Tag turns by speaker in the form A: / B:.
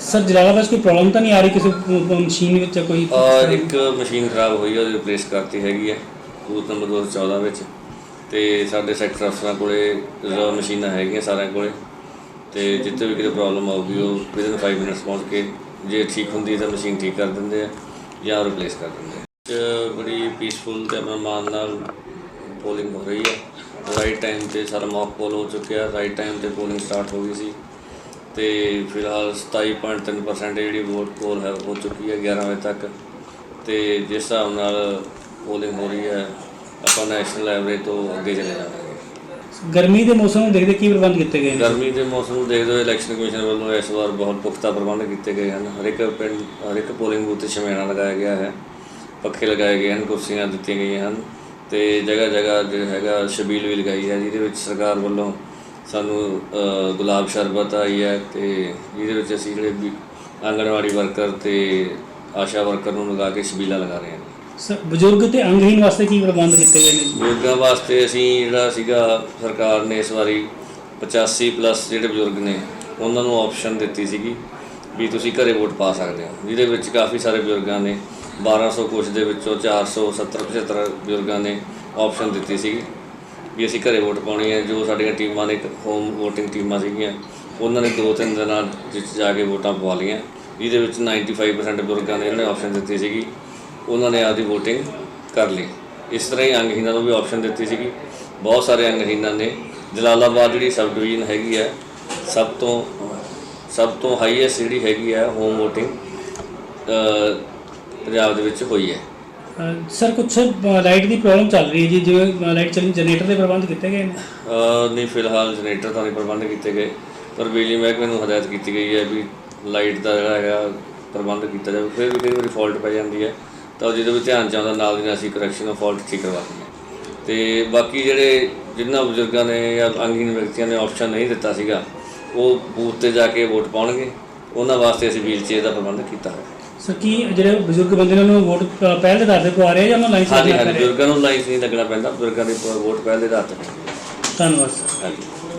A: Sir Jalalabad 'ਚ ਕੋਈ problem ਤਾਂ ਨਹੀਂ ਆ ਰਹੀ ਕਿਸੇ ਮਸ਼ੀਨ ਵਿੱਚ ਕੋਈ
B: ਔਰ ਇੱਕ ਮਸ਼ੀਨ ਖਰਾਬ ਹੋਈ ਹੈ ਉਹ ਰਿਪਲੇਸ ਕਰਤੀ ਹੈਗੀ ਹੈ ਬੂਥ ਨੰਬਰ 214 ਵਿੱਚ। ਤੇ ਸਾਡੇ ਸੈਕਟਰ ਅਫਸਰਾਂ ਕੋਲੇ ਰਿਜ਼ਰਵ ਮਸ਼ੀਨਾਂ ਹੈਗੀਆਂ ਸਾਰਿਆਂ ਕੋਲੇ। ਤੇ ਜਿੱਥੇ ਵੀ ਕਿਤੇ ਪ੍ਰੋਬਲਮ ਆਊਗੀ ਉਹ ਵਿਦਨ 5 ਮਿੰਟਸ ਪਹੁੰਚ ਕੇ ਜੇ ਠੀਕ ਹੁੰਦੀ ਹੈ ਤਾਂ ਮਸ਼ੀਨ ਠੀਕ ਕਰ ਦਿੰਦੇ ਆ ਜਾਂ ਰਿਪਲੇਸ ਕਰ ਦਿੰਦੇ ਆ। ਬੜੀ ਪੀਸਫੁਲ ਤੇ ਮਾਨ ਨਾਲ ਪੋਲਿੰਗ ਹੋ ਰਹੀ ਹੈ ਰਾਈਟ ਟਾਈਮ ਤੇ ਸਾਰਾ ਮੌਕ ਪੋਲ ਹੋ ਚੁੱਕਿਆ ਰਾਈਟ ਟਾਈਮ ਤੇ ਪੋਲਿੰਗ ਸਟਾਰਟ ਹੋ ਗਈ ਸੀ। ਤੇ ਫਿਲਹਾਲ 27.3% ਜਿਹੜੀ ਵੋਟ ਪੋਲ ਹੈ ਹੋ ਚੁੱਕੀ ਹੈ 11 ਵਜੇ ਤੱਕ। ਤੇ ਜਿਸ ਹਿਸਾਬ ਨਾਲ ਪੋਲਿੰਗ ਹੋ ਰਹੀ ਹੈ ਆਪਾਂ ਨੈਸ਼ਨਲ ਐਵਰੇਜ ਤੋਂ ਅੱਗੇ ਚਲੇ ਜਾਵਾਂਗੇ।
A: ਗਰਮੀ ਦੇ ਮੌਸਮ ਨੂੰ ਦੇਖਦੇ ਕੀ ਪ੍ਰਬੰਧ ਕੀਤੇ ਗਏ ਨੇ?
B: ਗਰਮੀ ਦੇ ਮੌਸਮ ਨੂੰ ਦੇਖਦੇ ਹੋਏ ਇਲੈਕਸ਼ਨ ਕਮਿਸ਼ਨ ਵੱਲੋਂ ਇਸ ਵਾਰ ਬਹੁਤ ਪੁਖਤਾ ਪ੍ਰਬੰਧ ਕੀਤੇ ਗਏ ਹਨ। ਹਰ ਇੱਕ ਪਿੰਡ ਹਰ ਇੱਕ ਪੋਲਿੰਗ ਬੂਥ ਤੇ ਸ਼ਮੈਣਾ ਲਗਾਇਆ ਗਿਆ ਹੈ। ਪੱਖੇ ਲਗਾਏ ਗਏ ਹਨ ਕੁਰਸੀਆਂ ਦਿੱਤੀਆਂ ਗਈਆਂ ਹਨ। ਤੇ ਜਗ੍ਹਾ ਜਗ੍ਹਾ ਜਿਹੜਾ ਹੈਗਾ ਛਬੀਲ ਵੀ ਲਗਾਈ ਹੈ ਜਿਹਦੇ ਵਿੱਚ ਸਰਕਾਰ ਵੱਲੋਂ ਸਾਨੂੰ ਗੁਲਾਬ ਸ਼ਰਬਤ ਆਈ ਹੈ ਤੇ ਜਿਹਦੇ ਵਿੱਚ ਅਸੀਂ ਜਿਹੜੇ ਆਂਗਣਵਾੜੀ ਵਰਕਰ ਤੇ ਆਸ਼ਾ ਵਰਕਰ ਨੂੰ ਲਗਾ ਕੇ ਛਬੀਲਾਂ ਲਗਾ ਰਹੇ ਹਾਂ।
A: ਸਰ ਬਜ਼ੁਰਗ ਤੇ ਅੰਗਹੀਨ ਵਾਸਤੇ ਕੀ ਪ੍ਰਬੰਧ ਕੀਤੇ ਗਏ ਨੇ? ਜੀ?
B: ਬਜ਼ੁਰਗਾਂ ਵਾਸਤੇ ਅਸੀਂ ਜਿਹੜਾ ਸੀਗਾ ਸਰਕਾਰ ਨੇ ਇਸ ਵਾਰੀ 85 ਪਲੱਸ ਜਿਹੜੇ ਬਜ਼ੁਰਗ ਨੇ ਉਹਨਾਂ ਨੂੰ ਆਪਸ਼ਨ ਦਿੱਤੀ ਸੀਗੀ ਵੀ ਤੁਸੀਂ ਘਰੇ ਵੋਟ ਪਾ ਸਕਦੇ ਹੋ। ਜਿਹਦੇ ਵਿੱਚ ਕਾਫੀ ਸਾਰੇ ਬਜ਼ੁਰਗਾਂ ਨੇ 1200 ਕੁਛ ਦੇ ਵਿੱਚੋਂ 470 75 ਬਜ਼ੁਰਗਾਂ ਨੇ ਆਪਸ਼ਨ ਦਿੱਤੀ ਸੀਗੀ। ਵੀ ਅਸੀਂ ਘਰੇ ਵੋਟ ਪਾਉਣੀ ਹੈ, ਜੋ ਸਾਡੀਆਂ ਟੀਮਾਂ ਨੇ ਇੱਕ ਹੋਮ VOTING ਟੀਮਾਂ ਸੀਗੀਆਂ, ਉਹਨਾਂ ਨੇ ਦੋ ਤਿੰਨ ਦਿਨਾਂ ਵਿੱਚ ਜਾ ਕੇ ਵੋਟਾਂ ਪਵਾ ਲਈਆਂ। ਜਿਹਦੇ ਵਿੱਚ 95% ਬਜ਼ੁਰਗਾਂ ਨੇ ਇਹਨਾਂ ਨੇ ਆਪਸ਼ਨ ਦਿੱਤੀ ਸੀਗੀ, ਉਹਨਾਂ ਨੇ ਆਪਦੀ VOTING ਕਰ ਲਈ। ਇਸ ਤਰ੍ਹਾਂ ਹੀ ਅੰਗਹੀਨਾਂ ਨੂੰ ਵੀ ਆਪਸ਼ਨ ਦਿੱਤੀ ਸੀਗੀ। ਬਹੁਤ ਸਾਰੇ ਅੰਗਹੀਣਾਂ ਨੇ। ਜਲਾਲਾਬਾਦ ਜਿਹੜੀ ਸਬ ਡਿਵੀਜ਼ਨ ਹੈਗੀ ਹੈ, ਸਭ ਤੋਂ ਸਭ ਤੋਂ ਹਾਈਐਸਟ ਜਿਹੜੀ ਹੈਗੀ ਹੈ ਹੋਮ VOTING ਪੰਜਾਬ ਦੇ ਵਿੱਚ ਹੋਈ ਹੈ।
A: ਸਰ, ਕੁਛ ਲਾਈਟ ਦੀ ਪ੍ਰੋਬਲਮ ਚੱਲ ਰਹੀ ਹੈ ਜੀ, ਜਿਵੇਂ ਲਾਈਟ ਚੱਲੀ ਜਨਰੇਟਰ ਦੇ ਪ੍ਰਬੰਧ ਕੀਤੇ ਗਏ ਨੇ?
B: ਨਹੀਂ, ਫਿਲਹਾਲ ਜਨਰੇਟਰ ਤਾਂ ਨਹੀਂ ਪ੍ਰਬੰਧ ਕੀਤੇ ਗਏ, ਪਰ ਬਿਜਲੀ ਮਹਿਕਮੇ ਨੂੰ ਹਦਾਇਤ ਕੀਤੀ ਗਈ ਹੈ ਵੀ ਲਾਈਟ ਦਾ ਜਿਹੜਾ ਹੈਗਾ, ਪ੍ਰਬੰਧ ਕੀਤਾ ਜਾਵੇ। ਫਿਰ ਵੀ ਕਈ ਵਾਰੀ ਫਾਲਟ ਪੈ ਜਾਂਦੀ ਹੈ, ਤਾਂ ਜਿਹਦੇ ਵਿੱਚ ਧਿਆਨ ਚ ਆਉਂਦਾ ਨਾਲ ਦੀ ਨਾਲ ਅਸੀਂ ਕਰੈਕਸ਼ਨ ਆਫ ਫਾਲਟ ਠੀਕ ਕਰਵਾ ਦਿੰਦੇ ਤੇ ਬਾਕੀ ਜਿਹੜੇ ਜਿਨ੍ਹਾਂ ਬਜ਼ੁਰਗਾਂ ਨੇ ਜਾਂ ਅੰਗਹੀਨ ਵਿਅਕਤੀਆਂ ਨੇ ਆਪਸ਼ਨ ਨਹੀਂ ਦਿੱਤਾ ਸੀਗਾ, ਉਹ ਬੂਥ ਤੇ ਜਾ ਕੇ ਵੋਟ ਪਾਉਣਗੇ, ਉਹਨਾਂ ਵਾਸਤੇ ਅਸੀਂ ਵੀਲਚੇਅਰ ਦਾ ਪ੍ਰਬੰਧ ਕੀਤਾ ਹੈ
A: ਸਰ ਕੀ ਜਿਹੜੇ ਬਜ਼ੁਰਗ ਬੰਦੇ ਨੇ ਉਹਨਾਂ ਨੂੰ ਵੋਟ ਪਹਿਲ ਦੇ ਆਧਾਰ ਤੇ ਪਵਾ ਰਹੇ ਆ ਜਾਂ ਉਹਨਾਂ ਲਾਈਨ
B: ਹਾਂਜੀ ਬਜ਼ੁਰਗਾਂ ਨੂੰ ਲਾਈਨ ਨਹੀਂ ਲੱਗਣਾ ਪੈਂਦਾ ਬਜ਼ੁਰਗਾਂ ਦੀ ਵੋਟ ਪਹਿਲ ਦੇ ਆਧਾਰ ਤੇ।
A: ਧੰਨਵਾਦ ਸਰ।
B: ਹਾਂਜੀ।